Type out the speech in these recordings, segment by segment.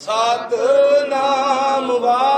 ਸਤਨਾਮ ਵਾ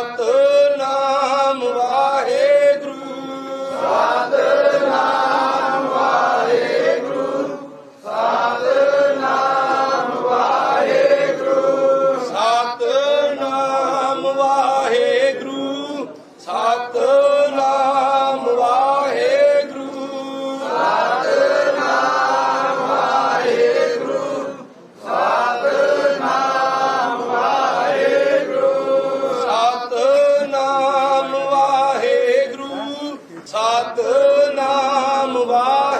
Atârna ਸਤ ਨਾਮ ਵਾਹਿ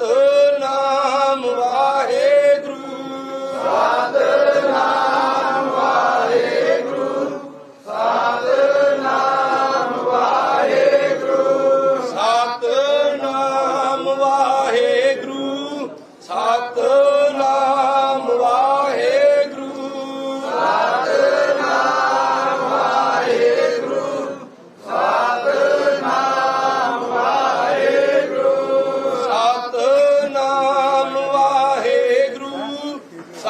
Oh.